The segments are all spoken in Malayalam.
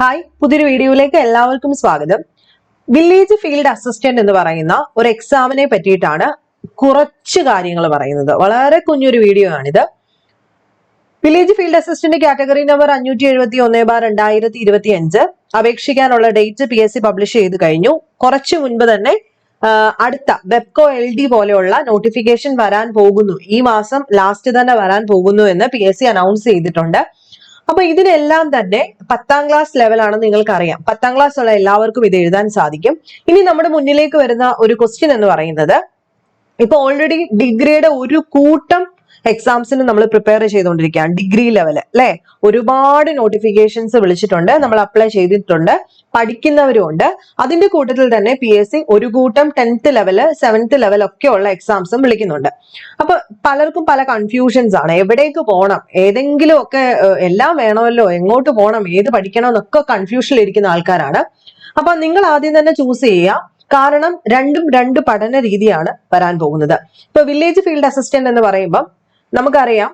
ഹായ് പുതിയൊരു വീഡിയോയിലേക്ക് എല്ലാവർക്കും സ്വാഗതം. വില്ലേജ് ഫീൽഡ് അസിസ്റ്റന്റ് എന്ന് പറയുന്ന ഒരു എക്സാമിനെ പറ്റിയിട്ടാണ് കുറച്ച് കാര്യങ്ങൾ പറയുന്നത്. വളരെ കുഞ്ഞൊരു വീഡിയോ ആണിത്. Village field assistant category number അഞ്ഞൂറ്റി എഴുപത്തി ഒന്ന് ബാർ രണ്ടായിരത്തി ഇരുപത്തി അഞ്ച് അപേക്ഷിക്കാനുള്ള date P S C publish ചെയ്ത് കഴിഞ്ഞു. കുറച്ച് മുൻപ് തന്നെ അടുത്ത വെബ്കോ എൽ ഡി പോലെയുള്ള നോട്ടിഫിക്കേഷൻ വരാൻ പോകുന്നു. ഈ മാസം ലാസ്റ്റ് തന്നെ വരാൻ പോകുന്നു എന്ന് പി എസ് സി അനൗൺസ് ചെയ്തിട്ടുണ്ട്. അപ്പൊ ഇതിനെല്ലാം തന്നെ പത്താം ക്ലാസ് ലെവലാണ് നിങ്ങൾക്കറിയാം. പത്താം ക്ലാസ് ഉള്ള എല്ലാവർക്കും ഇത് എഴുതാൻ സാധിക്കും. ഇനി നമ്മുടെ മുന്നിലേക്ക് വരുന്ന ഒരു ക്വസ്റ്റ്യൻ എന്ന് പറയുന്നത് ഇപ്പൊ ഓൾറെഡി ഡിഗ്രിയുടെ ഒരു കൂട്ടം എക്സാംസിന് നമ്മൾ പ്രിപ്പയർ ചെയ്തുകൊണ്ടിരിക്കുകയാണ്. ഡിഗ്രി ലെവൽ അല്ലെ? ഒരുപാട് നോട്ടിഫിക്കേഷൻസ് വിളിച്ചിട്ടുണ്ട്. നമ്മൾ അപ്ലൈ ചെയ്തിട്ടുണ്ട്. പഠിക്കുന്നവരും ഉണ്ട്. അതിന്റെ കൂട്ടത്തിൽ തന്നെ പി എസ് സി ഒരു കൂട്ടം ടെൻത്ത് ലെവൽ സെവൻത്ത് ലെവൽ ഒക്കെ ഉള്ള എക്സാംസും വിളിക്കുന്നുണ്ട്. അപ്പൊ പലർക്കും പല കൺഫ്യൂഷൻസ് ആണ്. എവിടേക്ക് പോകണം? ഏതെങ്കിലും ഒക്കെ എല്ലാം വേണമല്ലോ? എങ്ങോട്ട് പോകണം? ഏത് പഠിക്കണം? എന്നൊക്കെ കൺഫ്യൂഷനിൽ ഇരിക്കുന്ന ആൾക്കാരാണ്. അപ്പൊ നിങ്ങൾ ആദ്യം തന്നെ ചൂസ് ചെയ്യുക. കാരണം രണ്ടും രണ്ട് പഠന രീതിയാണ് വരാൻ പോകുന്നത്. ഇപ്പൊ വില്ലേജ് ഫീൽഡ് അസിസ്റ്റന്റ് എന്ന് പറയുമ്പം നമുക്കറിയാം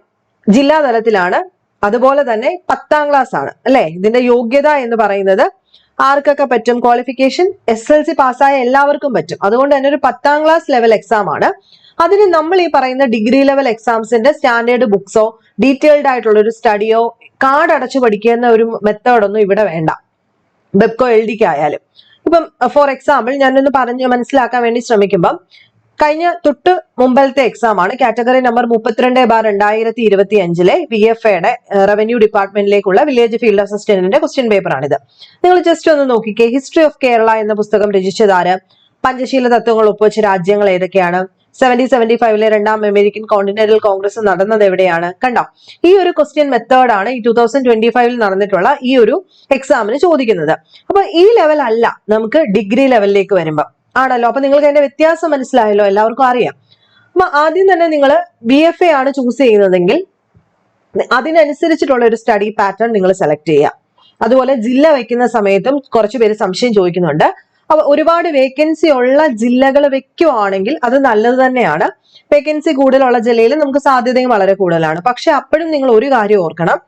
ജില്ലാ തലത്തിലാണ് അതുപോലെ തന്നെ പത്താം ക്ലാസ് ആണ് അല്ലെ? ഇതിന്റെ യോഗ്യത എന്ന് പറയുന്നത് ആർക്കൊക്കെ പറ്റും? ക്വാളിഫിക്കേഷൻ എസ് എൽ സി പാസ്സായ എല്ലാവർക്കും പറ്റും. അതുകൊണ്ട് തന്നെ ഒരു പത്താം ക്ലാസ് ലെവൽ എക്സാം ആണ്. അതിന് നമ്മൾ ഈ പറയുന്ന ഡിഗ്രി ലെവൽ എക്സാംസിന്റെ സ്റ്റാൻഡേർഡ് ബുക്സോ ഡീറ്റെയിൽഡ് ആയിട്ടുള്ള ഒരു സ്റ്റഡിയോ കാർഡ് അടച്ചു പഠിക്കുന്ന ഒരു മെത്തേഡൊന്നും ഇവിടെ വേണ്ട. ബെബ്കോ എൽ ഡിക്ക് ആയാലും. ഇപ്പം ഫോർ എക്സാമ്പിൾ ഞാനൊന്ന് പറഞ്ഞ് മനസ്സിലാക്കാൻ വേണ്ടി ശ്രമിക്കുമ്പം കഴിഞ്ഞ തൊട്ട് മുമ്പത്തെ എക്സാം ആണ്. കാറ്റഗറി നമ്പർ മുപ്പത്തിരണ്ട് ബാർ രണ്ടായിരത്തി ഇരുപത്തി അഞ്ചിലെ വി എഫ് എയുടെ റവന്യൂ ഡിപ്പാർട്ട്മെന്റിലേക്കുള്ള വില്ലേജ് ഫീൽഡ് അസിസ്റ്റന്റിന്റെ ക്വസ്റ്റ്യൻ പേപ്പർ ആണിത്. നിങ്ങൾ ജസ്റ്റ് ഒന്ന് നോക്കിക്കേ. ഹിസ്റ്ററി ഓഫ് കേരള എന്ന പുസ്തകം രചിച്ചതാര് പഞ്ചശീല തത്വങ്ങൾ ഒപ്പുവെച്ച രാജ്യങ്ങൾ ഏതൊക്കെയാണ്? സെവന്റി സെവന്റി ഫൈവിലെ രണ്ടാം അമേരിക്കൻ കോണ്ടിനെന്റൽ കോൺഗ്രസ് നടന്നത് എവിടെയാണ്? കണ്ടോ? ഈ ഒരു ക്വസ്റ്റ്യൻ മെത്തേഡ് ആണ് ഈ ടൂ തൗസൻഡ് ട്വന്റി ഫൈവിൽ നടന്നിട്ടുള്ള ഈ ഒരു എക്സാമിന് ചോദിക്കുന്നത്. അപ്പൊ ഈ ലെവൽ അല്ല നമുക്ക് ഡിഗ്രി ലെവലിലേക്ക് വരുമ്പോൾ ആണല്ലോ. അപ്പൊ നിങ്ങൾക്ക് അതിന്റെ വ്യത്യാസം മനസ്സിലായല്ലോ എല്ലാവർക്കും അറിയാം. അപ്പൊ ആദ്യം തന്നെ നിങ്ങൾ ബി എഫ് എ ആണ് ചൂസ് ചെയ്യുന്നതെങ്കിൽ അതിനനുസരിച്ചിട്ടുള്ള ഒരു സ്റ്റഡി പാറ്റേൺ നിങ്ങൾ സെലക്ട് ചെയ്യുക. അതുപോലെ ജില്ല വയ്ക്കുന്ന സമയത്തും കുറച്ച് പേര് സംശയം ചോദിക്കുന്നുണ്ട്. അപ്പൊ ഒരുപാട് വേക്കൻസി ഉള്ള ജില്ലകൾ വെക്കുവാണെങ്കിൽ അത് നല്ലത് തന്നെയാണ്. വേക്കൻസി കൂടുതലുള്ള ജില്ലയിൽ നമുക്ക് സാധ്യതയും വളരെ കൂടുതലാണ്. പക്ഷെ അപ്പോഴും നിങ്ങൾ ഒരു കാര്യം ഓർക്കണം.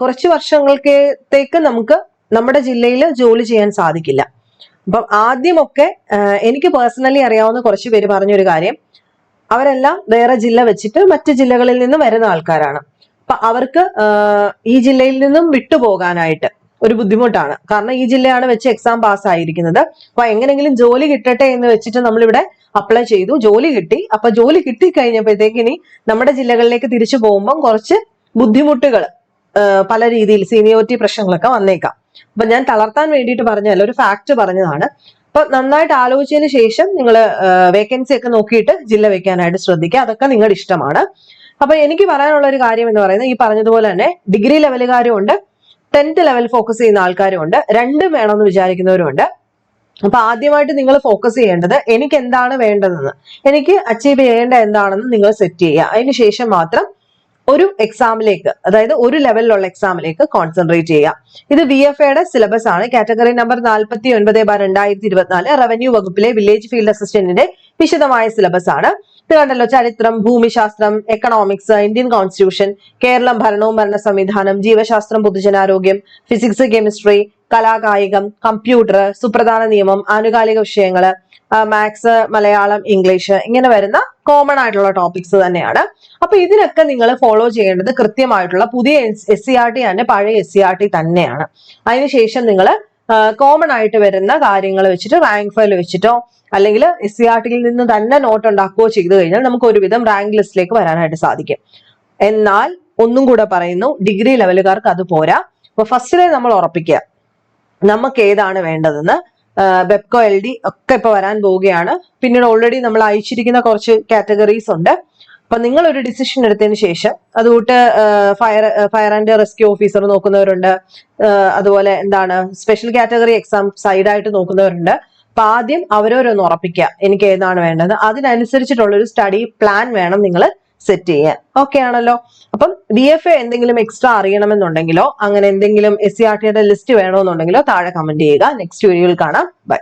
കുറച്ച് വർഷങ്ങൾക്കത്തേക്ക് നമുക്ക് നമ്മുടെ ജില്ലയിൽ ജോലി ചെയ്യാൻ സാധിക്കില്ല. അപ്പം ആദ്യമൊക്കെ എനിക്ക് പേഴ്സണലി അറിയാവുന്ന കുറച്ച് പേര് പറഞ്ഞൊരു കാര്യം. അവരെല്ലാം വേറെ ജില്ല വെച്ചിട്ട് മറ്റ് ജില്ലകളിൽ നിന്ന് വരുന്ന ആൾക്കാരാണ്. അപ്പൊ അവർക്ക് ഈ ജില്ലയിൽ നിന്നും വിട്ടുപോകാനായിട്ട് ഒരു ബുദ്ധിമുട്ടാണ്. കാരണം ഈ ജില്ലയാണ് വെച്ച് എക്സാം പാസ് ആയിരിക്കുന്നത്. അപ്പൊ എങ്ങനെങ്കിലും ജോലി കിട്ടട്ടെ എന്ന് വെച്ചിട്ട് നമ്മളിവിടെ അപ്ലൈ ചെയ്തു. ജോലി കിട്ടി. അപ്പൊ ജോലി കിട്ടി കഴിഞ്ഞപ്പോഴത്തേക്ക് ഇനി നമ്മുടെ ജില്ലകളിലേക്ക് തിരിച്ചു പോകുമ്പോൾ കുറച്ച് ബുദ്ധിമുട്ടുകൾ പല രീതിയിൽ സീനിയോറിറ്റി പ്രശ്നങ്ങളൊക്കെ വന്നേക്കാം. അപ്പൊ ഞാൻ തളർത്താൻ വേണ്ടിയിട്ട് പറഞ്ഞല്ല ഒരു ഫാക്ട് പറഞ്ഞതാണ്. അപ്പൊ നന്നായിട്ട് ആലോചിച്ചതിന് ശേഷം നിങ്ങൾ വേക്കൻസി ഒക്കെ നോക്കിയിട്ട് ജില്ല വെക്കാനായിട്ട് ശ്രദ്ധിക്കുക. അതൊക്കെ നിങ്ങളുടെ ഇഷ്ടമാണ്. അപ്പൊ എനിക്ക് പറയാനുള്ള ഒരു കാര്യം എന്ന് പറയുന്നത് ഈ പറഞ്ഞതുപോലെ തന്നെ ഡിഗ്രി ലെവലുകാരും ഉണ്ട് ടെൻത്ത് ലെവൽ ഫോക്കസ് ചെയ്യുന്ന ആൾക്കാരും ഉണ്ട് രണ്ടും വേണമെന്ന് വിചാരിക്കുന്നവരും ഉണ്ട് അപ്പൊ ആദ്യമായിട്ട് നിങ്ങൾ ഫോക്കസ് ചെയ്യേണ്ടത് എനിക്ക് എന്താണ് വേണ്ടതെന്ന് എനിക്ക് അച്ചീവ് ചെയ്യേണ്ട എന്താണെന്ന് നിങ്ങൾ സെറ്റ് ചെയ്യുക. അതിനുശേഷം മാത്രം ഒരു എക്സാമിലേക്ക് അതായത് ഒരു ലെവലിലുള്ള എക്സാമിലേക്ക് കോൺസെൻട്രേറ്റ് ചെയ്യുക ഇത് വി എഫ് എയുടെ സിലബസ് ആണ്. കാറ്റഗറി നമ്പർ നാൽപ്പത്തി ഒൻപത് ബാർ രണ്ടായിരത്തി ഇരുപത്തിനാല് റവന്യൂ വകുപ്പിലെ വില്ലേജ് ഫീൽഡ് അസിസ്റ്റന്റിന്റെ വിശദമായ സിലബസ് ആണ്. ഇത് കണ്ടല്ലോ ചരിത്രം ഭൂമിശാസ്ത്രം എക്കണോമിക്സ് ഇന്ത്യൻ കോൺസ്റ്റിറ്റ്യൂഷൻ കേരളം ഭരണവും ഭരണ സംവിധാനം ജീവശാസ്ത്രം പൊതുജനാരോഗ്യം ഫിസിക്സ് കെമിസ്ട്രി കലാകായികം കമ്പ്യൂട്ടർ സുപ്രധാന നിയമം ആനുകാലിക വിഷയങ്ങൾ മാത്സ് മലയാളം ഇംഗ്ലീഷ് ഇങ്ങനെ വരുന്ന കോമൺ ആയിട്ടുള്ള ടോപ്പിക്സ് തന്നെയാണ്. അപ്പൊ ഇതിനൊക്കെ നിങ്ങൾ ഫോളോ ചെയ്യേണ്ടത് കൃത്യമായിട്ടുള്ള പുതിയ എസ് സി ആർ ടി തന്നെ പഴയ എസ് സി ആർ ടി തന്നെയാണ്. അതിനുശേഷം നിങ്ങൾ കോമൺ ആയിട്ട് വരുന്ന കാര്യങ്ങൾ വെച്ചിട്ട് റാങ്ക് ഫയൽ വെച്ചിട്ടോ അല്ലെങ്കിൽ എസ് സി ആർ ടിയിൽ നിന്ന് തന്നെ നോട്ട് ഉണ്ടാക്കുകയോ ചെയ്തു കഴിഞ്ഞാൽ നമുക്ക് ഒരുവിധം റാങ്ക് ലിസ്റ്റിലേക്ക് വരാനായിട്ട് സാധിക്കും. എന്നാൽ ഒന്നും കൂടെ പറയുന്നു ഡിഗ്രി ലെവലുകാർക്ക് അത് പോരാ. അപ്പൊ ഫസ്റ്റിലെ നമ്മൾ ഉറപ്പിക്കുക നമുക്ക് ഏതാണ് വേണ്ടതെന്ന്. ബെപ്കോ എൽ ഡി ഒക്കെ ഇപ്പൊ വരാൻ പോവുകയാണ്. പിന്നീട് ഓൾറെഡി നമ്മൾ അയച്ചിരിക്കുന്ന കുറച്ച് കാറ്റഗറീസ് ഉണ്ട്. അപ്പൊ നിങ്ങൾ ഒരു ഡിസിഷൻ എടുത്തതിന് ശേഷം അതുകൂട്ട് fire fire and rescue officer നോക്കുന്നവരുണ്ട്. അതുപോലെ എന്താണ് സ്പെഷ്യൽ കാറ്റഗറി എക്സാം സൈഡ് ആയിട്ട് നോക്കുന്നവരുണ്ട്. അപ്പൊ ആദ്യം അവരോരൊന്ന് ഉറപ്പിക്കുക എനിക്ക് ഏതാണ് വേണ്ടത്. അതിനനുസരിച്ചിട്ടുള്ള ഒരു സ്റ്റഡി പ്ലാൻ വേണം നിങ്ങൾ സെറ്റ് ചെയ്യാൻ. ഓക്കെ ആണല്ലോ? അപ്പം ബി എഫ് എ എന്തെങ്കിലും എക്സ്ട്രാ അറിയണമെന്നുണ്ടെങ്കിലോ അങ്ങനെ എന്തെങ്കിലും എസ് സി ആർ ടിയുടെ ലിസ്റ്റ് വേണമെന്നുണ്ടെങ്കിലോ താഴെ കമന്റ് ചെയ്യുക. നെക്സ്റ്റ് വീഡിയോയിൽ കാണാം. ബൈ